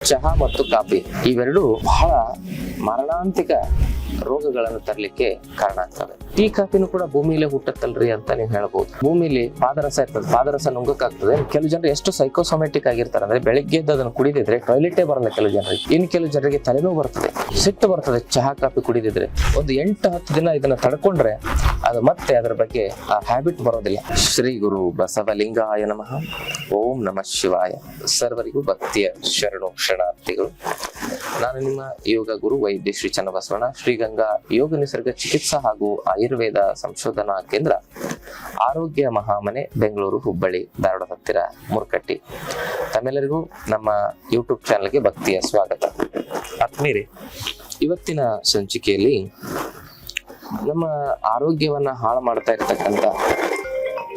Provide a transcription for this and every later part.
ಚಹಾ ಮತ್ತು ಕಾಫಿ ಇವೆರಡು ಬಹಳ ಮರಣಾಂತಿಕ ರೋಗಗಳನ್ನು ತರಲಿಕ್ಕೆ ಕಾರಣ ಆಗ್ತದೆ ಟೀ ಕಾಫಿನೂ ಕೂಡ ಭೂಮಿಲೇ ಹುಟ್ಟತ್ತಲ್ರಿ ಅಂತ ನೀವು ಹೇಳ್ಬೋದು. ಭೂಮಿಲಿ ಪಾದರಸ ಇರ್ತದೆ, ಪಾದರಸ ನುಂಗಕ್ಕಾಗ್ತದೆ. ಕೆಲವು ಜನರು ಎಷ್ಟು ಸೈಕೋಸೊಮೆಟಿಕ್ ಆಗಿರ್ತಾರೆ ಅಂದ್ರೆ ಬೆಳಿಗ್ಗೆ ಎದ್ದು ಅದನ್ನು ಕುಡಿದಿದ್ರೆ ಟಾಯ್ಲೆಟೇ ಬರಲ್ಲ ಕೆಲವು ಜನರಿಗೆ ಇನ್ನು ಕೆಲವು ಜನರಿಗೆ ತಲೆನೋವು ಬರ್ತದೆ, ಸಿಟ್ಟು ಬರ್ತದೆ ಚಹಾ, ಕಾಫಿ ಕುಡಿದಿದ್ರೆ. ಒಂದು ಎಂಟು, ಹತ್ತು ದಿನ ಇದನ್ನ ತಡ್ಕೊಂಡ್ರೆ ಅದು ಮತ್ತೆ ಅದರ ಬಗ್ಗೆ ಆ ಹ್ಯಾಬಿಟ್ ಬರೋದಿಲ್ಲ. ಶ್ರೀ ಗುರು ಬಸವಲಿಂಗಾಯ ನಮಃ. ಓಂ ನಮಃ ಶಿವಾಯ. ಸರ್ವರಿಗೂ ಭಕ್ತಿಯ ಶರಣು ಶರಣಾರ್ಥಿಗಳು. ನಾನು ನಿಮ್ಮ ಯೋಗ ಗುರು ವೈದ್ಯ ಶ್ರೀ ಚನ್ನಬಸವಣ್ಣ, ಶ್ರೀಗಂಗಾ ಯೋಗ ನಿಸರ್ಗ ಚಿಕಿತ್ಸಾ ಹಾಗೂ ಆಯುರ್ವೇದ ಸಂಶೋಧನಾ ಕೇಂದ್ರ, ಆರೋಗ್ಯ ಮಹಾಮನೆ, ಬೆಂಗಳೂರು ಹುಬ್ಬಳ್ಳಿ, ಧಾರವಾಡ ಹತ್ತಿರ ಮುರ್ಕಟ್ಟಿ. ತಮ್ಮೆಲ್ಲರಿಗೂ ನಮ್ಮ ಯೂಟ್ಯೂಬ್ ಚಾನಲ್ಗೆ ಭಕ್ತಿಯ ಸ್ವಾಗತ. ಆತ್ಮೀರಿ ಇವತ್ತಿನ ಸಂಚಿಕೆಯಲ್ಲಿ ನಮ್ಮ ಆರೋಗ್ಯವನ್ನ ಹಾಳು ಮಾಡ್ತಾ ಇರ್ತಕ್ಕಂಥ,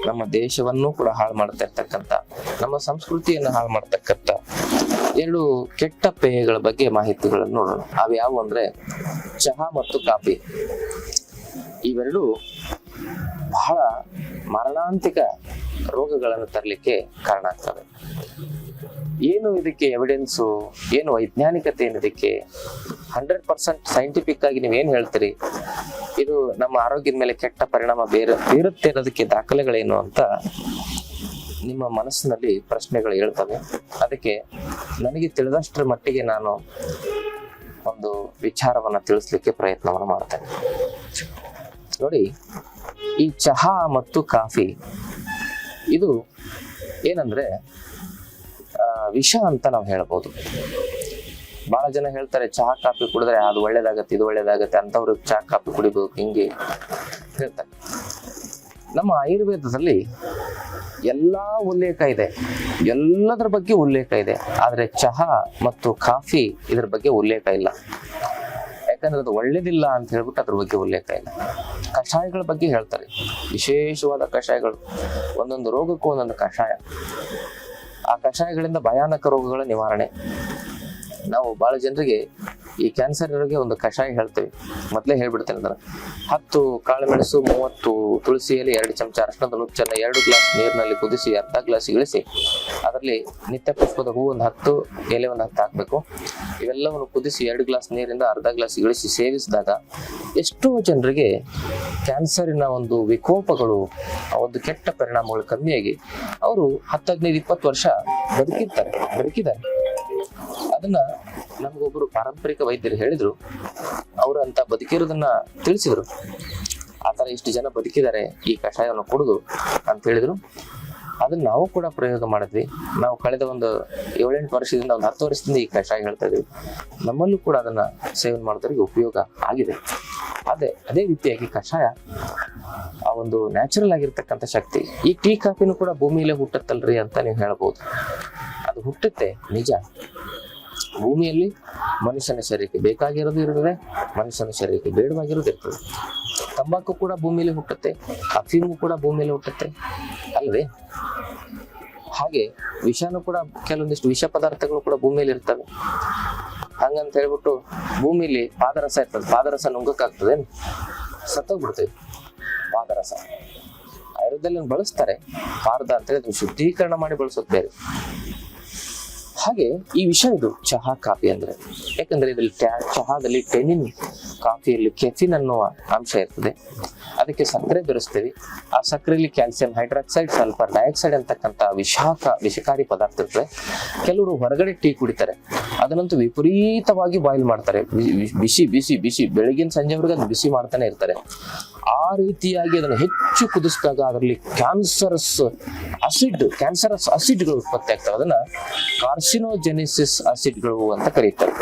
ನಮ್ಮ ದೇಶವನ್ನು ಕೂಡ ಹಾಳು ಮಾಡ್ತಾ ಇರ್ತಕ್ಕಂಥ, ನಮ್ಮ ಸಂಸ್ಕೃತಿಯನ್ನು ಹಾಳು ಮಾಡ್ತಕ್ಕಂಥ ಎರಡು ಕೆಟ್ಟ ಪೇಯಗಳ ಬಗ್ಗೆ ಮಾಹಿತಿಗಳನ್ನು ನೋಡೋಣ. ಅವು ಅಂದ್ರೆ ಚಹಾ ಮತ್ತು ಕಾಫಿ. ಇವೆರಡು ಬಹಳ ಮರಣಾಂತಿಕ ರೋಗಗಳನ್ನು ತರಲಿಕ್ಕೆ ಕಾರಣ ಆಗ್ತವೆ. ಏನು ಇದಕ್ಕೆ ಎವಿಡೆನ್ಸು ಏನು ವೈಜ್ಞಾನಿಕತೆ ಏನು ಇದಕ್ಕೆ? ಹಂಡ್ರೆಡ್ ಪರ್ಸೆಂಟ್ ಸೈಂಟಿಫಿಕ್ ಆಗಿ ಏನು ಹೇಳ್ತೀರಿ? ಇದು ನಮ್ಮ ಆರೋಗ್ಯದ ಮೇಲೆ ಕೆಟ್ಟ ಪರಿಣಾಮ ಬೇರೆ, ಬೀರುತ್ತೆ ಅನ್ನೋದಕ್ಕೆ ದಾಖಲೆಗಳೇನು ಅಂತ ನಿಮ್ಮ ಮನಸ್ಸಿನಲ್ಲಿ ಪ್ರಶ್ನೆಗಳು ಹೇಳ್ತವೆ. ಅದಕ್ಕೆ ನನಗೆ ತಿಳಿದಷ್ಟರ ಮಟ್ಟಿಗೆ ನಾನು ಒಂದು ವಿಚಾರವನ್ನು ತಿಳಿಸ್ಲಿಕ್ಕೆ ಪ್ರಯತ್ನವನ್ನು ಮಾಡ್ತೇನೆ. ನೋಡಿ, ಈ ಚಹಾ ಮತ್ತು ಕಾಫಿ, ಇದು ಏನಂದ್ರೆ ವಿಷ ಅಂತ ನಾವು ಹೇಳ್ಬೋದು. ಬಹಳ ಜನ ಹೇಳ್ತಾರೆ, ಚಹಾ, ಕಾಫಿ ಕುಡಿದ್ರೆ ಅದು ಒಳ್ಳೇದಾಗತ್ತೆ, ಇದು ಒಳ್ಳೇದಾಗತ್ತೆ ಅಂತವ್ರು ಚಹಾ, ಕಾಫಿ ಕುಡಿಬೇಕು, ಹಿಂಗೆ ಹೇಳ್ತಾರೆ. ನಮ್ಮ ಆಯುರ್ವೇದದಲ್ಲಿ ಎಲ್ಲಾ ಉಲ್ಲೇಖ ಇದೆ. ಎಲ್ಲದರ ಬಗ್ಗೆ ಉಲ್ಲೇಖ ಇದೆ. ಆದರೆ ಚಹಾ ಮತ್ತು ಕಾಫಿ ಇದರ ಬಗ್ಗೆ ಉಲ್ಲೇಖ ಇಲ್ಲ. ಯಾಕಂದ್ರೆ ಅದು ಒಳ್ಳೇದಿಲ್ಲ ಅಂತ ಹೇಳ್ಬಿಟ್ಟು ಅದ್ರ ಬಗ್ಗೆ ಉಲ್ಲೇಖ ಇಲ್ಲ. ಕಷಾಯಗಳ ಬಗ್ಗೆ ಹೇಳ್ತಾರೆ. ವಿಶೇಷವಾದ ಕಷಾಯಗಳು. ಒಂದೊಂದು ರೋಗಕ್ಕೂ ಒಂದೊಂದು ಕಷಾಯ. ಆ ಕಷಾಯಗಳಿಂದ ಭಯಾನಕ ರೋಗಗಳ ನಿವಾರಣೆ. ನಾವು ಬಹಳ ಜನರಿಗೆ ಈ ಕ್ಯಾನ್ಸರ್ ಇರೋರಿಗೆ ಒಂದು ಕಷಾಯ ಹೇಳ್ತೇವೆ. ಮೊದಲೇ ಹೇಳ್ಬಿಡ್ತೇನೆ ಅಂದ್ರೆ ಹತ್ತು ಕಾಳುಮೆಣಸು ಮೂವತ್ತು ತುಳಸಿ ಎಲೆ, ಎರಡು ಚಮಚ ಅರಶಿನದ ನುಚ್ಚನ್ನು ಎರಡು ಗ್ಲಾಸ್ ನೀರಿನಲ್ಲಿ ಕುದಿಸಿ ಅರ್ಧ ಗ್ಲಾಸ್ ಇಳಿಸಿ ಅದರಲ್ಲಿ ನಿತ್ಯ ಪುಷ್ಪದ ಹೂ ಒಂದು ಹತ್ತು, ಎಲೆ ಒಂದು ಹತ್ತು ಹಾಕಬೇಕು. ಇವೆಲ್ಲವನ್ನು ಕುದಿಸಿ ಎರಡು ಗ್ಲಾಸ್ ನೀರಿಂದ ಅರ್ಧ ಗ್ಲಾಸ್ ಇಳಿಸಿ ಸೇವಿಸಿದಾಗ ಎಷ್ಟೋ ಜನರಿಗೆ ಕ್ಯಾನ್ಸರಿನ ಒಂದು ವಿಕೋಪಗಳು ಒಂದು ಕೆಟ್ಟ ಪರಿಣಾಮಗಳು ಕಮ್ಮಿಯಾಗಿ ಅವರು ಹತ್ತು, ಹದಿನೈದು, ಇಪ್ಪತ್ತು ವರ್ಷ ಬದುಕಿರ್ತಾರೆ, ಬದುಕಿದ್ದಾರೆ. ಅದನ್ನ ನಮಗೊಬ್ರು ಪಾರಂಪರಿಕ ವೈದ್ಯರು ಹೇಳಿದ್ರು, ಅವರು ಅಂತ ಬದುಕಿರೋದನ್ನ ತಿಳಿಸಿದ್ರು. ಆತರ ಇಷ್ಟು ಜನ ಬದುಕಿದ್ದಾರೆ, ಈ ಕಷಾಯವನ್ನು ಕುಡಿದು ಅಂತ ಹೇಳಿದ್ರು. ಅದನ್ನ ನಾವು ಕೂಡ ಪ್ರಯೋಗ ಮಾಡಿದ್ವಿ. ನಾವು ಕಳೆದ ಒಂದು ಏಳೆಂಟು ವರ್ಷದಿಂದ, ಒಂದು ಹತ್ತು ವರ್ಷದಿಂದ ಈ ಕಷಾಯ ಹೇಳ್ತಾ ಇದೀವಿ ನಮ್ಮಲ್ಲೂ ಕೂಡ ಅದನ್ನ ಸೇವನೆ ಮಾಡೋದ್ರಿಗೆ ಉಪಯೋಗ ಆಗಿದೆ. ಅದೇ ಅದೇ ರೀತಿಯಾಗಿ ಕಷಾಯ ಆ ಒಂದು ನ್ಯಾಚುರಲ್ ಆಗಿರ್ತಕ್ಕಂಥ ಶಕ್ತಿ. ಈ ಟೀ ಕಾಫಿನೂ ಕೂಡ ಭೂಮಿಯಲ್ಲೇ ಹುಟ್ಟತ್ತಲ್ರಿ ಅಂತ ನೀವು ಹೇಳ್ಬೋದು. ಅದು ಹುಟ್ಟುತ್ತೆ, ನಿಜ. ಭೂಮಿಯಲ್ಲಿ ಮನುಷ್ಯನ ಶರೀರಕ್ಕೆ ಬೇಕಾಗಿರೋದು ಇರ್ತದೆ ಮನುಷ್ಯನ ಶರೀರಕ್ಕೆ ಬೇಡವಾಗಿರೋದು ಇರ್ತದೆ. ತಂಬಾಕು ಕೂಡ ಭೂಮಿಯಲ್ಲಿ ಹುಟ್ಟುತ್ತೆ ಅಫೀಮು ಕೂಡ ಭೂಮಿಯಲ್ಲಿ ಹುಟ್ಟುತ್ತೆ, ಅಲ್ವೇ? ಹಾಗೆ ವಿಷಾನು ಕೂಡ ಕೆಲವೊಂದಿಷ್ಟು ವಿಷ ಪದಾರ್ಥಗಳು ಕೂಡ ಭೂಮಿಯಲ್ಲಿ ಇರ್ತವೆ. ಹಂಗಂತ ಹೇಳ್ಬಿಟ್ಟು ಭೂಮಿಲಿ ಪಾದರಸ ಇರ್ತದೆ, ಪಾದರಸ ನುಂಗಕ್ಕಾಗ್ತದೆ ಸತ್ತೋಗ್ಬಿಡ್ತೇವೆ ಪಾದರಸ. ಆಯುರ್ವೇದದಲ್ಲಿ ಬಳಸ್ತಾರೆ, ಪಾರದ ಅಂತ ಹೇಳಿದ್ರೆ, ಶುದ್ಧೀಕರಣ ಮಾಡಿ ಬಳಸೋದು ಹಾಗೆ ಈ ವಿಷಯ ಇದು ಚಹಾ ಕಾಫಿ ಅಂದ್ರೆ. ಯಾಕಂದ್ರೆ ಇದ್ರಲ್ಲಿ ಚಹಾದಲ್ಲಿ ಟೆನಿನ್ ಕಾಫಿಯಲ್ಲಿ ಕೆಫಿನ್ ಅನ್ನುವ ಅಂಶ ಇರ್ತದೆ. ಅದಕ್ಕೆ ಸಕ್ಕರೆ ಬೆರೆಸ್ತೀವಿ ಆ ಸಕ್ಕರೆಯಲ್ಲಿ ಕ್ಯಾಲ್ಸಿಯಂ ಹೈಡ್ರಾಕ್ಸೈಡ್, ಸಲ್ಫರ್ ಡೈಆಕ್ಸೈಡ್ ಅಂತಕ್ಕಂಥ ವಿಷಾಕ, ವಿಷಕಾರಿ ಪದಾರ್ಥ ಇರ್ತದೆ. ಕೆಲವರು ಹೊರಗಡೆ ಟೀ ಕುಡಿತಾರೆ. ಅದನ್ನಂತೂ ವಿಪರೀತವಾಗಿ ಬಾಯ್ಲ್ ಮಾಡ್ತಾರೆ. ಬಿಸಿ ಬಿಸಿ ಬಿಸಿ. ಬೆಳಗಿನ ಸಂಜೆವರೆಗೆ ಅದು ಬಿಸಿ ಮಾಡ್ತಾನೆ ಇರ್ತಾರೆ. ಆ ರೀತಿಯಾಗಿ ಅದನ್ನು ಹೆಚ್ಚು ಕುದಿಸಿದಾಗ ಅದರಲ್ಲಿ ಕ್ಯಾನ್ಸರಸ್ ಅಸಿಡ್ ಕ್ಯಾನ್ಸರಸ್ ಅಸಿಡ್ಗಳು ಉತ್ಪತ್ತಿ ಆಗ್ತವೆ. ಅದನ್ನ ಕಾರ್ಸಿನೋಜೆನಿಸಿಸ್ ಅಸಿಡ್ಗಳು ಅಂತ ಕರೀತಾರೆ.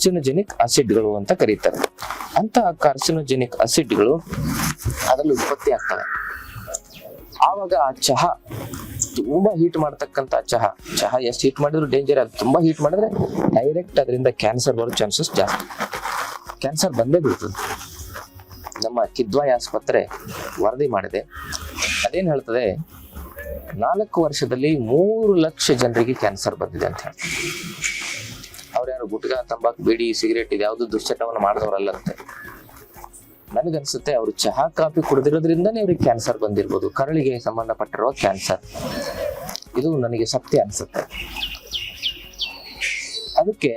ಕಾರ್ಸಿನೋಜೆನಿಕ್ ಅಸಿಡ್ಗಳು ಅಂತ ಕರೀತಾರೆ. ಅಂತ ಕಾರ್ಸಿನೋಜೆನಿಕ್ ಅಸಿಡ್ಗಳು ಅದರಲ್ಲಿ ಉತ್ಪತ್ತಿ ಆಗ್ತವೆ. ಆವಾಗ ಆ ಚಹಾ ತುಂಬಾ ಹೀಟ್ ಮಾಡ್ತಕ್ಕಂಥ ಚಹಾ ಚಹಾ ಎಷ್ಟು ಹೀಟ್ ಮಾಡಿದ್ರು ಡೇಂಜರ್ ಅದು ತುಂಬಾ ಹೀಟ್ ಮಾಡಿದ್ರೆ ಡೈರೆಕ್ಟ್ ಅದರಿಂದ ಕ್ಯಾನ್ಸರ್ ಬರೋ ಚಾನ್ಸಸ್ ಜಾಸ್ತಿ. ಕ್ಯಾನ್ಸರ್ ಬಂದೇ ಬೀಳ್ತದೆ ನಮ್ಮ ಕಿದ್ವಾಯಿ ಆಸ್ಪತ್ರೆ ವರದಿ ಮಾಡಿದೆ. ಅದೇನು ಹೇಳ್ತದೆ? ನಾಲ್ಕು ವರ್ಷದಲ್ಲಿ ಮೂರು ಲಕ್ಷ ಜನರಿಗೆ ಕ್ಯಾನ್ಸರ್ ಬಂದಿದೆ ಅಂತ ಹೇಳಿ ಅವ್ರು ಯಾರು ಗುಟ್ಕಾ ತಂಬಾಕು, ಬೀಡಿ, ಸಿಗರೇಟ್ ಇದು ಯಾವುದು ದುಶ್ಚಟವನ್ನು ಮಾಡಿದವರಲ್ಲಂತೆ. ನನಗನ್ಸುತ್ತೆ ಅವರು ಚಹಾ, ಕಾಫಿ ಕುಡಿದಿರೋದ್ರಿಂದನೇ ಅವ್ರಿಗೆ ಕ್ಯಾನ್ಸರ್ ಬಂದಿರ್ಬೋದು. ಕರಳಿಗೆ ಸಂಬಂಧಪಟ್ಟಿರೋ ಕ್ಯಾನ್ಸರ್. ಇದು ನನಗೆ ಸತ್ಯ ಅನ್ಸುತ್ತೆ. ಅದಕ್ಕೆ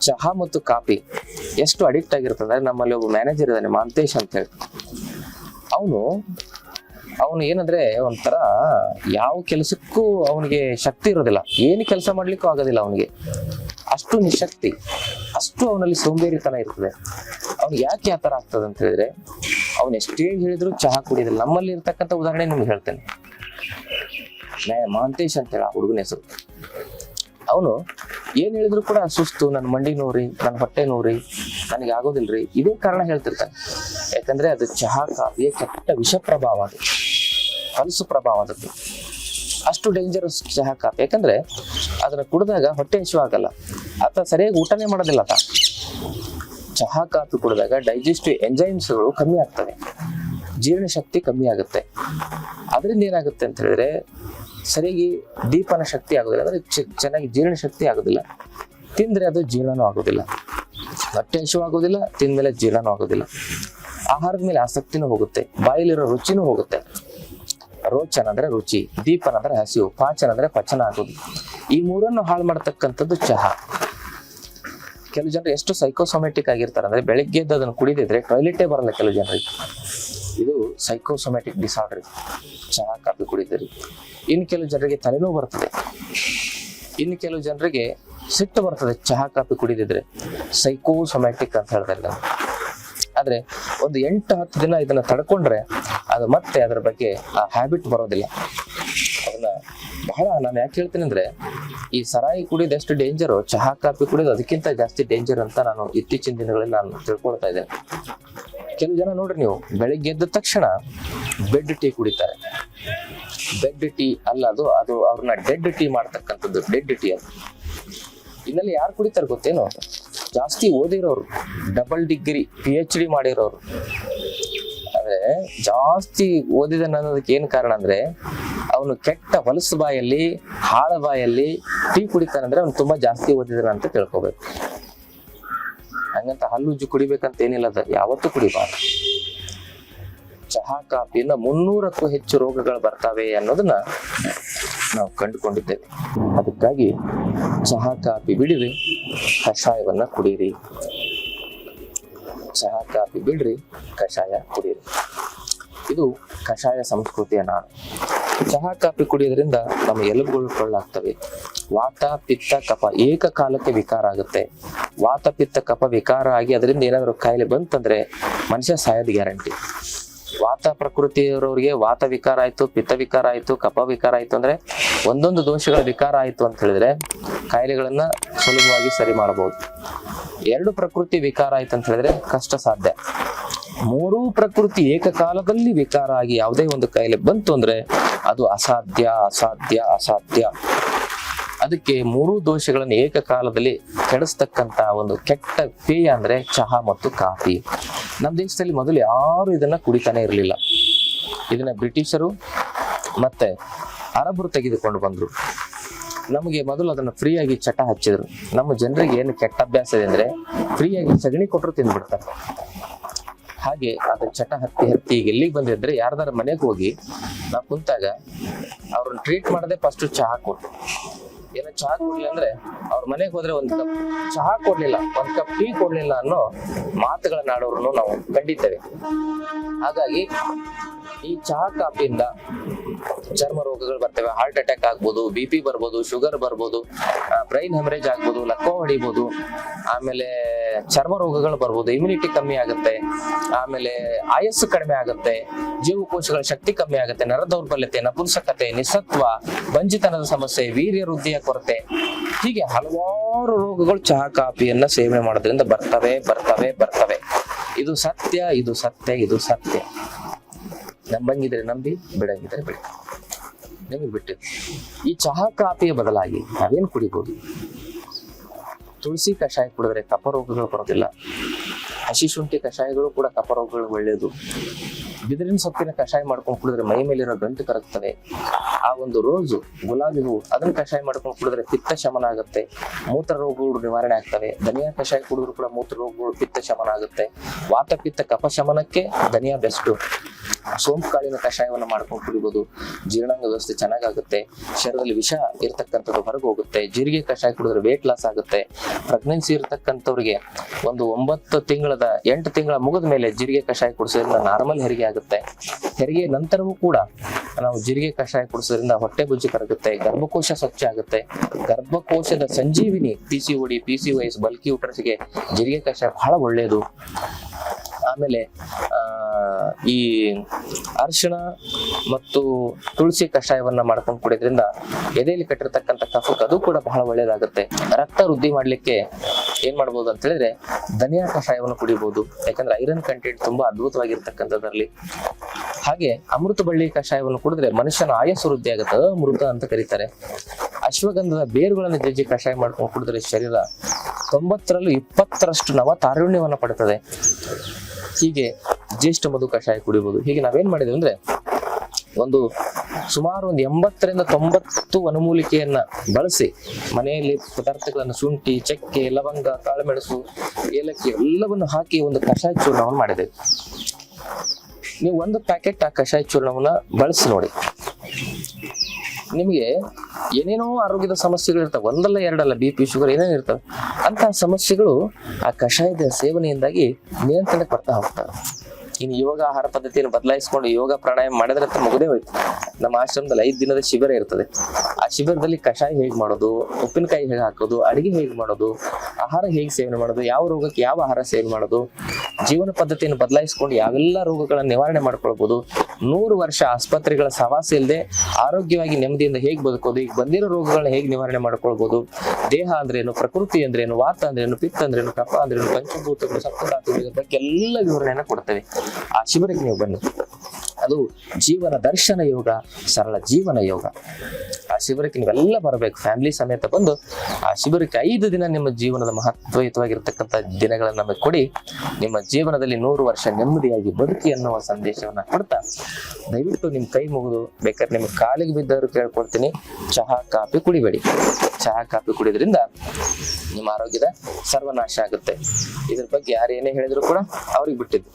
ಚಹಾ ಮತ್ತು ಕಾಫಿ ಎಷ್ಟು ಅಡಿಕ್ಟ್ ಆಗಿರ್ತಂದ್ರೆ ನಮ್ಮಲ್ಲಿ ಒಬ್ಬ ಮ್ಯಾನೇಜರ್ ಇದ್ದಾನೆ, ಮಾಂತೇಶ್ ಅಂತ ಹೇಳಿ. ಅವನು ಅವನು ಏನಂದ್ರೆ ಒಂಥರ ಯಾವ ಕೆಲಸಕ್ಕೂ ಅವನಿಗೆ ಶಕ್ತಿ ಇರೋದಿಲ್ಲ. ಏನು ಕೆಲಸ ಮಾಡ್ಲಿಕ್ಕೂ ಆಗೋದಿಲ್ಲ ಅವನಿಗೆ. ಅಷ್ಟು ನಿಶಕ್ತಿ, ಅಷ್ಟು ಅವನಲ್ಲಿ ಸೋಂಬೇರಿತನ ಇರ್ತದೆ. ಅವ್ನಿಗೆ ಯಾಕೆ ಆ ಥರ ಆಗ್ತದೆ ಅಂತ ಹೇಳಿದ್ರೆ, ಅವನು ಎಷ್ಟೇ ಹೇಳಿದ್ರು ಚಹಾ ಕುಡಿಯೋದಿಲ್ಲ ನಮ್ಮಲ್ಲಿ ಇರ್ತಕ್ಕಂಥ ಉದಾಹರಣೆ ನಿಮ್ಗೆ ಹೇಳ್ತೇನೆ. ಮಾಂತೇಶ್ ಅಂತ ಹೇಳಿ ಆ ಹುಡುಗನ ಹೆಸರು. ಅವನು ಏನ್ ಹೇಳಿದ್ರು ಕೂಡ ಸುಸ್ತು, ನನ್ನ ಮಂಡಿ ನೋವ್ರಿ, ನನ್ನ ಹೊಟ್ಟೆ ನೋವ್ರಿ, ನನಗೆ ಆಗೋದಿಲ್ರಿ. ಇದೇ ಕಾರಣ ಹೇಳ್ತಿರ್ತಾನೆ. ಯಾಕಂದ್ರೆ ಅದು ಚಹಾ ಕಾಫಿಯ ಕೆಟ್ಟ ವಿಷ ಪ್ರಭಾವ ಅದು. ಹಲಸು ಪ್ರಭಾವ ಅದಕ್ಕೆ ಅಷ್ಟು ಡೇಂಜರಸ್ ಚಹಾ ಕಾಫಿ ಯಾಕಂದ್ರೆ ಅದನ್ನ ಕುಡಿದಾಗ ಹೊಟ್ಟೆ ಹಸಿವು ಆಗಲ್ಲ ಆತ ಸರಿಯಾಗಿ ಊಟನೇ ಮಾಡೋದಿಲ್ಲ ಆತ. ಚಹಾ ಕಾಫಿ ಕುಡಿದಾಗ ಡೈಜೆಸ್ಟಿವ್ ಎಂಜೈಮ್ಸ್ಗಳು ಕಮ್ಮಿ ಆಗ್ತವೆ. ಜೀರ್ಣಶಕ್ತಿ ಕಮ್ಮಿ ಆಗುತ್ತೆ. ಅದರಿಂದ ಏನಾಗುತ್ತೆ ಅಂತ ಹೇಳಿದ್ರೆ ಸರಿಯಾಗಿ ದೀಪನ ಶಕ್ತಿ ಆಗೋದಿಲ್ಲ. ಅಂದರೆ ಚೆನ್ನಾಗಿ ಜೀರ್ಣಶಕ್ತಿ ಆಗೋದಿಲ್ಲ. ತಿಂದರೆ ಅದು ಜೀರ್ಣನೂ ಆಗೋದಿಲ್ಲ. ಹೊಟ್ಟೆ ಆಗೋದಿಲ್ಲ, ತಿಂದ್ಮೇಲೆ ಜೀರ್ಣನೂ ಆಗೋದಿಲ್ಲ. ಆಹಾರದ ಮೇಲೆ ಆಸಕ್ತಿನೂ ಹೋಗುತ್ತೆ. ಬಾಯಲ್ಲಿರೋ ರುಚಿನೂ ಹೋಗುತ್ತೆ. ರೋಚನ ಅಂದ್ರೆ ರುಚಿ, ದೀಪನ ಅಂದ್ರೆ ಹಸಿವು, ಪಾಚನ ಅಂದ್ರೆ ಪಚನ ಆಗೋದು. ಈ ಮೂರನ್ನು ಹಾಳು ಮಾಡತಕ್ಕಂಥದ್ದು ಚಹಾ. ಕೆಲವು ಜನರು ಎಷ್ಟು ಸೈಕೋಸೊಮೆಟಿಕ್ ಆಗಿರ್ತಾರೆ ಅಂದ್ರೆ ಬೆಳಿಗ್ಗೆ ಎದ್ದು ಅದನ್ನು ಕುಡಿದಿದ್ರೆ ಟಾಯ್ಲೆಟೇ ಬರಲ್ಲ ಕೆಲವು ಜನರಿಗೆ ಇದು ಸೈಕೋಸೊಮೆಟಿಕ್ ಡಿಸಾರ್ಡರ್ ಚಹಾ ಕಾಫಿ ಕುಡಿದಿರಿ ಇನ್ನು ಕೆಲವು ಜನರಿಗೆ ತಲೆನೋವು ಬರ್ತದೆ. ಇನ್ನು ಕೆಲವು ಜನರಿಗೆ ಸಿಟ್ಟು ಬರ್ತದೆ ಚಹಾ ಕಾಫಿ ಕುಡಿದಿದ್ರೆ. ಸೈಕೋಸೊಮ್ಯಾಟಿಕ್ ಅಂತ ಹೇಳ್ತಾರೆ ನಾನು ಆದ್ರೆ ಒಂದು ಎಂಟು ಹತ್ತು ದಿನ ಇದನ್ನ ತಡ್ಕೊಂಡ್ರೆ ಅದು ಮತ್ತೆ ಅದರ ಬಗ್ಗೆ ಆ ಹ್ಯಾಬಿಟ್ ಬರೋದಿಲ್ಲ. ಬಹಳ ನಾನು ಯಾಕೆ ಹೇಳ್ತೀನಿ ಅಂದ್ರೆ, ಈ ಸರಾಯಿ ಕುಡಿಯೋದು ಎಷ್ಟು ಡೇಂಜರು ಚಹಾ, ಕಾಫಿ ಕುಡಿಯೋದು ಅದಕ್ಕಿಂತ ಜಾಸ್ತಿ ಡೇಂಜರ್ ಅಂತ ನಾನು ಇತ್ತೀಚಿನ ದಿನಗಳಲ್ಲಿ ನಾನು ತಿಳ್ಕೊಳ್ತಾ ಇದ್ದೇನೆ. ಕೆಲವು ಜನ ನೋಡ್ರಿ ನೀವು, ಬೆಳಿಗ್ಗೆ ಎದ್ದ ತಕ್ಷಣ ಬೆಡ್ ಟೀ ಕುಡಿತಾರೆ. ಬೆಡ್ ಟೀ ಅಲ್ಲ ಅದು ಅದು ಅವ್ರನ್ನ ಡೆಡ್ ಟೀ ಮಾಡ್ತಕ್ಕಂಥದ್ದು ಡೆಡ್ ಟೀ ಅದು. ಇನ್ನಲ್ಲಿ ಯಾರು ಕುಡಿತಾರೆ ಗೊತ್ತೇನು? ಜಾಸ್ತಿ ಓದಿರೋರು double degree P H D ಮಾಡಿರೋರು. ಅಂದ್ರೆ ಜಾಸ್ತಿ ಓದಿದ ಅನ್ನೋದಕ್ಕೆ ಏನು ಕಾರಣ ಅಂದ್ರೆ ಅವನು ಕೆಟ್ಟ ಹೊಲಸು ಬಾಯಲ್ಲಿ, ಹಾಳ ಬಾಯಲ್ಲಿ ಟೀ ಕುಡಿತಾನಂದ್ರೆ ಅವ್ನು ತುಂಬಾ ಜಾಸ್ತಿ ಓದಿದ್ರ ಅಂತ ತಿಳ್ಕೊಬೇಕು. ಹಂಗಂತ ಹಲ್ಲುಜ್ಜು ಕುಡಿಬೇಕಂತ ಏನಿಲ್ಲ ಅದ. ಯಾವತ್ತೂ ಕುಡಿಬಾರ್ದು. ಚಹಾ ಕಾಫಿಯಿಂದ ಮುನ್ನೂರಕ್ಕೂ ಹೆಚ್ಚು ರೋಗಗಳು ಬರ್ತಾವೆ ಅನ್ನೋದನ್ನ ನಾವು ಕಂಡುಕೊಂಡಿದ್ದೇವೆ. ಅದಕ್ಕಾಗಿ ಚಹಾ, ಕಾಫಿ ಬಿಡಿರಿ. ಕಷಾಯವನ್ನ ಕುಡೀರಿ ಚಹಾ, ಕಾಫಿ ಬಿಡ್ರಿ. ಕಷಾಯ ಕುಡೀರಿ ಇದು ಕಷಾಯ ಸಂಸ್ಕೃತಿಯ ನಾಡು. ಚಹಾ ಕಾಫಿ ಕುಡಿಯೋದ್ರಿಂದ ನಮ್ಮ ಎಲುಬುಗಳು ಕೊಳ್ಳಾಗ್ತವೆ ವಾತ, ಪಿತ್ತ, ಕಫ ಏಕಕಾಲಕ್ಕೆ ವಿಕಾರ ಆಗುತ್ತೆ. ವಾತ, ಪಿತ್ತ, ಕಫ ವಿಕಾರ ಆಗಿ ಅದರಿಂದ ಏನಾದರೂ ಕಾಯಿಲೆ ಬಂತಂದ್ರೆ ಮನುಷ್ಯ ಸಾಯೋದು ಗ್ಯಾರಂಟಿ. ವಾತ ಪ್ರಕೃತಿ ಇರೋರಿಗೆ ವಾತ ವಿಕಾರ ಆಯ್ತು, ಪಿತ್ತ ವಿಕಾರ ಆಯ್ತು, ಕಪ ವಿಕಾರ ಆಯ್ತು ಅಂದ್ರೆ ಒಂದೊಂದು ದೋಷಗಳ ವಿಕಾರ ಆಯ್ತು ಅಂತ ಹೇಳಿದ್ರೆ ಕಾಯಿಲೆಗಳನ್ನ ಸುಲಭವಾಗಿ ಸರಿ ಮಾಡಬಹುದು. ಎರಡು ಪ್ರಕೃತಿ ವಿಕಾರ ಆಯ್ತು ಅಂತ ಹೇಳಿದ್ರೆ ಕಷ್ಟ ಸಾಧ್ಯ. ಮೂರೂ ಪ್ರಕೃತಿ ಏಕಕಾಲದಲ್ಲಿ ವಿಕಾರ ಆಗಿ ಯಾವುದೇ ಒಂದು ಕಾಯಿಲೆ ಬಂತು ಅಂದ್ರೆ ಅದು ಅಸಾಧ್ಯ ಅಸಾಧ್ಯ ಅಸಾಧ್ಯ. ಅದಕ್ಕೆ ಮೂರು ದೋಷಗಳನ್ನು ಏಕಕಾಲದಲ್ಲಿ ಕೆಡಿಸ್ತಕ್ಕಂತ ಒಂದು ಕೆಟ್ಟ ಪೇಯ ಅಂದ್ರೆ ಚಹಾ ಮತ್ತು ಕಾಫಿ. ನಮ್ಮ ದೇಶದಲ್ಲಿ ಮೊದಲು ಯಾರು ಇದನ್ನ ಕುಡಿತಾನೆ ಇರಲಿಲ್ಲ. ಇದನ್ನ ಬ್ರಿಟಿಷರು ಮತ್ತೆ ಅರಬರು ತೆಗೆದುಕೊಂಡು ಬಂದರು. ನಮಗೆ ಮೊದಲು ಅದನ್ನು ಫ್ರೀಯಾಗಿ ಚಟ ಹಚ್ಚಿದ್ರು. ನಮ್ಮ ಜನರಿಗೆ ಏನು ಕೆಟ್ಟ ಅಭ್ಯಾಸ ಇದೆ ಅಂದ್ರೆ ಫ್ರೀಯಾಗಿ ಸಗಣಿ ಕೊಟ್ಟರು ತಿಂದ್ಬಿಡ್ತಾರೆ. ಹಾಗೆ ಅದು ಚಟ ಹತ್ತಿ ಹತ್ತಿ ಈಗ ಎಲ್ಲಿಗೆ ಬಂದಿದ್ರೆ ಯಾರ್ದಾರ ಮನೆಗೆ ಹೋಗಿ ನಾವು ಕುಂತಾಗ ಅವ್ರನ್ನ ಟ್ರೀಟ್ ಮಾಡದೆ ಫಸ್ಟ್ ಚಹಾ ಕೊಟ್ಟು ಏನೋ ಚಹಾ ಕೊಡ್ಲಿಲ್ಲ ಅಂದ್ರೆ ಅವ್ರ ಮನೆಗೆ ಹೋದ್ರೆ ಒಂದ್ ಕಪ್ ಚಹಾ ಕೊಡ್ಲಿಲ್ಲ, ಒಂದ್ ಕಪ್ ಟೀ ಕೊಡ್ಲಿಲ್ಲ ಅನ್ನೋ ಮಾತುಗಳನ್ನ ಆಡೋರನ್ನು ನಾವು ಕಂಡಿದ್ದೇವೆ ಹಾಗಾಗಿ ಈ ಚಹಾ ಕಾಫಿಯಿಂದ ಚರ್ಮ ರೋಗಗಳು ಬರ್ತವೆ ಹಾರ್ಟ್ ಅಟ್ಯಾಕ್ ಆಗ್ಬೋದು ಬಿ ಪಿ ಬರ್ಬೋದು ಶುಗರ್ ಬರ್ಬೋದು ಬ್ರೈನ್ ಹೆಮರೇಜ್ ಆಗ್ಬೋದು, ಲಕ್ಕೋ ಹೊಡಿಬೋದು, ಆಮೇಲೆ ಚರ್ಮ ರೋಗಗಳು ಬರ್ಬೋದು ಇಮ್ಯುನಿಟಿ ಕಮ್ಮಿ ಆಗುತ್ತೆ, ಆಮೇಲೆ ಆಯಸ್ಸು ಕಡಿಮೆ ಆಗುತ್ತೆ, ಜೀವಕೋಶಗಳ ಶಕ್ತಿ ಕಮ್ಮಿ ಆಗುತ್ತೆ, ನರ ದೌರ್ಬಲ್ಯತೆ, ನಪುಂಸಕತೆ, ನಿಸತ್ವ, ಬಂಜಿತನದ ಸಮಸ್ಯೆ, ವೀರ್ಯ ವೃದ್ಧಿಯ ಕೊರತೆ. ಹೀಗೆ ಹಲವಾರು ರೋಗಗಳು ಚಹಾ ಕಾಫಿಯನ್ನ ಸೇವನೆ ಮಾಡೋದ್ರಿಂದ ಬರ್ತವೆ ಬರ್ತವೆ ಬರ್ತವೆ. ಇದು ಸತ್ಯ ಇದು ಸತ್ಯ ಇದು ಸತ್ಯ. ನಂಬಂಗಿದ್ರೆ ನಂಬಿ, ಬಿಡಂಗಿದ್ರೆ ಬಿಡಿ. ನಿಮಗೆ ಬಿಟ್ಟಿದ್ದು. ಈ ಚಹಾ ಕಾಫಿಯ ಬದಲಾಗಿ ನಾವೇನು ಕುಡಿಬಹುದು ತುಳಸಿ ಕಷಾಯ ಕುಡಿದ್ರೆ ಕಫ ರೋಗಗಳು ಬರೋದಿಲ್ಲ. ಹಸಿ ಶುಂಠಿ ಕಷಾಯಗಳು ಕೂಡ ಕಫ ರೋಗಗಳು ಒಳ್ಳೆಯದು ಬಿದಿರಿನ ಸೊಪ್ಪಿನ ಕಷಾಯ ಮಾಡ್ಕೊಂಡು ಕುಡಿದ್ರೆ ಮೈ ಮೇಲಿರೋ ಗಂಟು ಕರಗ್ತವೆ ಆ ಒಂದು ರೋಜು ಗುಲಾಬಿ ಹೂವು ಅದನ್ನ ಕಷಾಯ ಮಾಡ್ಕೊಂಡು ಕುಡಿದ್ರೆ ಪಿತ್ತ ಶಮನ ಆಗುತ್ತೆ. ಮೂತ್ರ ರೋಗಗಳು ನಿವಾರಣೆ ಆಗ್ತವೆ. ಧನಿಯಾ ಕಷಾಯ ಕುಡಿದ್ರು ಕೂಡ ಮೂತ್ರ ರೋಗಗಳು ಪಿತ್ತ ಶಮನ ಆಗುತ್ತೆ. ವಾತ ಪಿತ್ತ ಕಫ ಶಮನಕ್ಕೆ ಧನಿಯಾ ಬೆಸ್ಟು. ಸೋಂಪು ಕಾಳಿನ ಕಷಾಯವನ್ನು ಮಾಡ್ಕೊಂಡು ಕುಡಿಬಹುದು ಜೀರ್ಣಾಂಗ ವ್ಯವಸ್ಥೆ ಚೆನ್ನಾಗಾಗುತ್ತೆ. ಶರೀರದಲ್ಲಿ ವಿಷ ಇರತಕ್ಕಂಥದ್ದು ಹೊರಗೆ ಹೋಗುತ್ತೆ ಜೀರಿಗೆ ಕಷಾಯ ಕುಡಿದ್ರೆ ವೇಟ್ ಲಾಸ್ ಆಗುತ್ತೆ. ಪ್ರೆಗ್ನೆನ್ಸಿ ಇರ್ತಕ್ಕಂಥವ್ರಿಗೆ ಒಂದು ಒಂಬತ್ತು ತಿಂಗಳದ ಎಂಟು ತಿಂಗಳ ಮುಗಿದ ಮೇಲೆ ಜೀರಿಗೆ ಕಷಾಯ ಕುಡಿಸೋದ್ರಿಂದ ನಾರ್ಮಲ್ ಹೆರಿಗೆ ಆಗುತ್ತೆ. ಹೆರಿಗೆ ನಂತರವೂ ಕೂಡ ನಾವು ಜೀರಿಗೆ ಕಷಾಯ ಕುಡಿಸೋದ್ರಿಂದ ಹೊಟ್ಟೆ ಬುಜ್ಜಿ ಕರಗುತ್ತೆ, ಗರ್ಭಕೋಶ ಸ್ವಚ್ಛ ಆಗುತ್ತೆ. ಗರ್ಭಕೋಶದ ಸಂಜೀವಿನಿ P C O D P C bulky ಗೆ ಜೀರಿಗೆ ಕಷಾಯ ಬಹಳ ಒಳ್ಳೆಯದು ಆಮೇಲೆ ಈ ಅರಿಶಿಣ ಮತ್ತು ತುಳಸಿ ಕಷಾಯವನ್ನ ಮಾಡ್ಕೊಂಡು ಕುಡಿಯೋದ್ರಿಂದ ಎದೆಯಲ್ಲಿ ಕಟ್ಟಿರ್ತಕ್ಕಂಥ ಕಫಕ್ಕೆ ಅದು ಕೂಡ ಬಹಳ ಒಳ್ಳೇದಾಗುತ್ತೆ. ರಕ್ತ ವೃದ್ಧಿ ಮಾಡಲಿಕ್ಕೆ ಏನ್ ಮಾಡ್ಬೋದು ಅಂತ ಹೇಳಿದ್ರೆ ಧನಿಯಾ ಕಷಾಯವನ್ನು ಕುಡಿಬಹುದು ಯಾಕಂದ್ರೆ ಐರನ್ ಕಂಟೆಂಟ್ ತುಂಬಾ ಅದ್ಭುತವಾಗಿರ್ತಕ್ಕಂಥದ್ರಲ್ಲಿ. ಹಾಗೆ ಅಮೃತ ಬಳ್ಳಿ ಕಷಾಯವನ್ನು ಕುಡಿದ್ರೆ ಮನುಷ್ಯನ ಆಯಸ್ಸು ವೃದ್ಧಿ ಆಗುತ್ತೆ. ಅಮೃತ ಅಂತ ಕರೀತಾರೆ. ಅಶ್ವಗಂಧದ ಬೇರುಗಳನ್ನು ಜಜ್ಜಿ ಕಷಾಯ ಮಾಡ್ಕೊಂಡು ಕುಡಿದ್ರೆ ಶರೀರ ತೊಂಬತ್ತರಲ್ಲೂ ಇಪ್ಪತ್ತರಷ್ಟು ನವ ತಾರುಣ್ಯವನ್ನು ಪಡ್ತದೆ. ಹೀಗೆ ಜ್ಯೇಷ್ಠ ಮಧು ಕಷಾಯ ಕುಡಿಬಹುದು ಹೀಗೆ ನಾವೇನ್ ಮಾಡಿದ್ವಿ ಅಂದ್ರೆ ಒಂದು ಸುಮಾರು ಒಂದು ಎಂಬತ್ತರಿಂದ ತೊಂಬತ್ತು ವನಮೂಲಿಕೆಯನ್ನ ಬಳಸಿ ಮನೆಯಲ್ಲಿ ಪದಾರ್ಥಗಳನ್ನು ಶುಂಠಿ, ಚಕ್ಕೆ, ಲವಂಗ, ಕಾಳುಮೆಣಸು, ಏಲಕ್ಕಿ ಎಲ್ಲವನ್ನು ಹಾಕಿ ಒಂದು ಕಷಾಯ ಚೂರ್ಣವನ್ನು ಮಾಡಿದ್ದೇವೆ ನೀವು ಒಂದು ಪ್ಯಾಕೆಟ್ ಆ ಕಷಾಯ ಚೂರ್ಣವನ್ನ ಬಳಸಿ ನೋಡಿ. ನಿಮಗೆ ಏನೇನೋ ಆರೋಗ್ಯದ ಸಮಸ್ಯೆಗಳು ಇರ್ತವೆ. ಒಂದಲ್ಲ ಎರಡಲ್ಲ ಬಿ ಪಿ ಶುಗರ್ ಏನೇನು ಇರ್ತವೆ. ಅಂತಹ ಸಮಸ್ಯೆಗಳು ಆ ಕಷಾಯದ ಸೇವನೆಯಿಂದಾಗಿ ನಿಯಂತ್ರಣಕ್ಕೆ ಬರ್ತಾ ಹೋಗ್ತವೆ. ಇನ್ನು ಯೋಗ ಆಹಾರ ಪದ್ಧತಿಯನ್ನು ಬದಲಾಯಿಸಿಕೊಂಡು ಯೋಗ ಪ್ರಾಣಾಯಾಮ ಮಾಡಿದ್ರೆ ಅಂತ ಮುಗದೇ ಹೋಯ್ತು ನಮ್ಮ ಆಶ್ರಮದಲ್ಲಿ ಐದು ದಿನದ ಶಿಬಿರ ಇರ್ತದೆ. ಆ ಶಿಬಿರದಲ್ಲಿ ಕಷಾಯ ಹೇಗೆ ಮಾಡೋದು, ಉಪ್ಪಿನಕಾಯಿ ಹೇಗೆ ಹಾಕೋದು, ಅಡಿಗೆ ಹೇಗೆ ಮಾಡೋದು, ಆಹಾರ ಹೇಗೆ ಸೇವನೆ ಮಾಡೋದು, ಯಾವ ರೋಗಕ್ಕೆ ಯಾವ ಆಹಾರ ಸೇವನೆ ಮಾಡೋದು ಜೀವನ ಪದ್ಧತಿಯನ್ನು ಬದಲಾಯಿಸಿಕೊಂಡು ಯಾವೆಲ್ಲ ರೋಗಗಳನ್ನ ನಿವಾರಣೆ ಮಾಡ್ಕೊಳ್ಬಹುದು ನೂರು ವರ್ಷ ಆಸ್ಪತ್ರೆಗಳ ಸವಾಸ ಇಲ್ಲದೆ ಆರೋಗ್ಯವಾಗಿ ನೆಮ್ಮದಿಯಿಂದ ಹೇಗೆ ಬದುಕೋದು, ಈಗ ಬಂದಿರೋ ರೋಗಗಳನ್ನ ಹೇಗೆ ನಿವಾರಣೆ ಮಾಡ್ಕೊಳ್ಬಹುದು ದೇಹ ಅಂದ್ರೇನು, ಪ್ರಕೃತಿ ಅಂದ್ರೇನು, ವಾತ ಅಂದ್ರೇನು, ಪಿತ್ತ ಅಂದ್ರೇನು, ಕಫ ಅಂದ್ರೇನು, ಪಂಚಭೂತಗಳು, ಸಪ್ತಧಾತುಗಳ ಬಗ್ಗೆ ಎಲ್ಲ ವಿವರಣೆಯನ್ನು ಕೊಡ್ತೇವೆ. ಆ ಶಿಬಿರಕ್ಕೆ ನೀವು ಬನ್ನಿ. ಅದು ಜೀವನ ದರ್ಶನ ಯೋಗ, ಸರಳ ಜೀವನ ಯೋಗ. ಆ ಶಿಬಿರಕ್ಕೆ ನೀವೆಲ್ಲ ಬರಬೇಕು. ಫ್ಯಾಮಿಲಿ ಸಮೇತ ಬಂದು ಆ ಶಿಬಿರಕ್ಕೆ ಐದು ದಿನ ನಿಮ್ಮ ಜೀವನದ ಮಹತ್ವಯುತವಾಗಿರ್ತಕ್ಕಂಥ ದಿನಗಳನ್ನು ನಮಗೆ ಕೊಡಿ. ನಿಮ್ಮ ಜೀವನದಲ್ಲಿ ನೂರು ವರ್ಷ ನೆಮ್ಮದಿಯಾಗಿ ಬದುಕಿ ಅನ್ನುವ ಸಂದೇಶವನ್ನ ಕೊಡ್ತಾ ದಯವಿಟ್ಟು ನಿಮ್ಮ ಕೈ ಮುಗಿದು ಬೇಕಾದ್ರೆ ನಿಮ್ಮ ಕಾಲಿಗೆ ಬಿದ್ದವರು ಕೇಳ್ಕೊಳ್ತೀನಿ. ಚಹಾ, ಕಾಫಿ ಕುಡಿಬೇಡಿ. ಚಹಾ, ಕಾಫಿ ಕುಡಿಯೋದ್ರಿಂದ ನಿಮ್ಮ ಆರೋಗ್ಯದ ಸರ್ವನಾಶ ಆಗುತ್ತೆ. ಇದ್ರ ಬಗ್ಗೆ ಯಾರು ಏನೇ ಹೇಳಿದ್ರು ಕೂಡ ಅವ್ರಿಗೆ ಬಿಟ್ಟಿದ್ದು.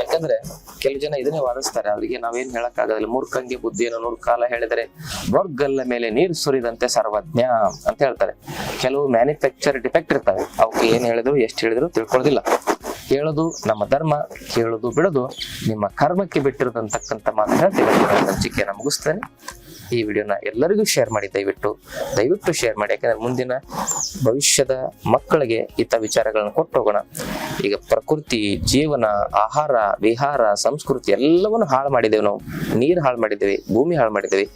ಯಾಕಂದ್ರೆ ಕೆಲವು ಜನ ಇದನ್ನೇ ವಾದಿಸ್ತಾರೆ. ಅವರಿಗೆ ನಾವೇನ್ ಹೇಳಕ್ ಆಗೋದಿಲ್ಲ ಮೂರ್ಖಂಗೆ ಬುದ್ಧಿಯನ್ನು ನೂರು ಕಾಲ ಹೇಳಿದರೆ ಬೊಗ್ಗಲ್ಲ ಮೇಲೆ ನೀರು ಸುರಿದಂತೆ ಸರ್ವಜ್ಞ ಅಂತ ಹೇಳ್ತಾರೆ. ಕೆಲವು ಮ್ಯಾನುಫ್ಯಾಕ್ಚರ್ ಡಿಫೆಕ್ಟ್ ಇರ್ತವೆ. ಅವಕ್ಕೆ ಏನ್ ಹೇಳಿದ್ರು, ಎಷ್ಟು ಹೇಳಿದ್ರು ತಿಳ್ಕೊಳ್ಳೋದಿಲ್ಲ. ಹೇಳೋದು ನಮ್ಮ ಧರ್ಮ, ಕೇಳೋದು ಬಿಡೋದು. ನಿಮ್ಮ ಕರ್ಮಕ್ಕೆ ಬಿಟ್ಟಿರೋದಂತಕ್ಕಂಥ ಮಾತು ಹೇಳ್ತೀವಿ ಹಂಚಿಕೆಯನ್ನ ಮುಗಿಸ್ತೇನೆ ಈ ವಿಡಿಯೋನ ಎಲ್ಲರಿಗೂ ಶೇರ್ ಮಾಡಿ, ದಯವಿಟ್ಟು ದಯವಿಟ್ಟು ಶೇರ್ ಮಾಡಿ. ಯಾಕಂದ್ರೆ ಮುಂದಿನ ಭವಿಷ್ಯದ ಮಕ್ಕಳಿಗೆ ಇಂಥ ವಿಚಾರಗಳನ್ನು ಕೊಟ್ಟು ಹೋಗೋಣ. ಈಗ ಪ್ರಕೃತಿ, ಜೀವನ, ಆಹಾರ, ವಿಹಾರ, ಸಂಸ್ಕೃತಿ ಎಲ್ಲವನ್ನು ಹಾಳು ಮಾಡಿದ್ದೇವೆ ನಾವು. ನೀರು ಹಾಳು ಮಾಡಿದ್ದೇವೆ, ಭೂಮಿ ಹಾಳು ಮಾಡಿದ್ದೇವೆ.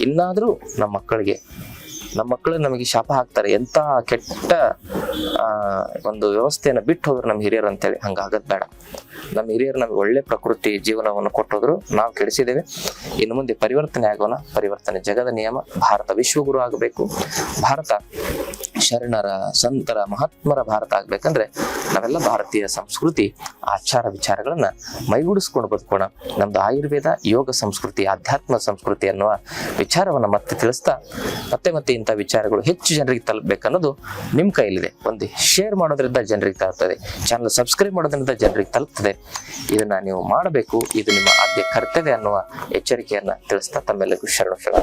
ಇನ್ನಾದರೂ ನಮ್ಮ ಮಕ್ಕಳಿಗೆ ನಮ್ಮ ಮಕ್ಕಳು ನಮಗೆ ಶಾಪ ಹಾಕ್ತಾರೆ. ಎಂತ ಕೆಟ್ಟ ಒಂದು ವ್ಯವಸ್ಥೆಯನ್ನು ಬಿಟ್ಟು ಹೋದ್ರು ನಮ್ಮ ಹಿರಿಯರು ಅಂತೇಳಿ ಹಂಗಾಗದ್ ಬೇಡ. ನಮ್ಮ ಹಿರಿಯರು ನಮಗೆ ಒಳ್ಳೆ ಪ್ರಕೃತಿ ಜೀವನವನ್ನು ಕೊಟ್ಟೋದ್ರು ನಾವು ಕೆಡಿಸಿದ್ದೇವೆ. ಇನ್ನು ಮುಂದೆ ಪರಿವರ್ತನೆ ಆಗೋಣ. ಪರಿವರ್ತನೆ ಜಗದ ನಿಯಮ, ಭಾರತ ವಿಶ್ವಗುರು ಆಗಬೇಕು. ಭಾರತ ಶರಣರ, ಸಂತರ, ಮಹಾತ್ಮರ ಭಾರತ ಆಗ್ಬೇಕಂದ್ರೆ ನಾವೆಲ್ಲ ಭಾರತೀಯ ಸಂಸ್ಕೃತಿ ಆಚಾರ ವಿಚಾರಗಳನ್ನ ಮೈಗೂಡಿಸ್ಕೊಂಡು ಬದುಕೋಣ. ನಮ್ದು ಆಯುರ್ವೇದ ಯೋಗ ಸಂಸ್ಕೃತಿ, ಆಧ್ಯಾತ್ಮ ಸಂಸ್ಕೃತಿ ಅನ್ನುವ ವಿಚಾರವನ್ನ ಮತ್ತೆ ತಿಳಿಸ್ತಾ ಮತ್ತೆ ಮತ್ತೆ ಇಂಥ ವಿಚಾರಗಳು ಹೆಚ್ಚು ಜನರಿಗೆ ತಲುಪಬೇಕನ್ನೋದು ನಿಮ್ಮ ಕೈಲಿದೆ ಒಂದು ಶೇರ್ ಮಾಡೋದ್ರಿಂದ ಜನರಿಗೆ ತಲುಪ್ತದೆ. ಚಾನಲ್ ಸಬ್ಸ್ಕ್ರೈಬ್ ಮಾಡೋದ್ರಿಂದ ಜನರಿಗೆ ತಲುಪ್ತದೆ. ಇದನ್ನ ನೀವು ಮಾಡಬೇಕು. ಇದು ನಿಮ್ಮ ಆದ್ಯ ಕರ್ತವ್ಯ ಅನ್ನುವ ಎಚ್ಚರಿಕೆಯನ್ನು ತಿಳಿಸ್ತಾ ತಮ್ಮೆಲ್ಲರಿಗೂ ಶರಣ ಶರಣ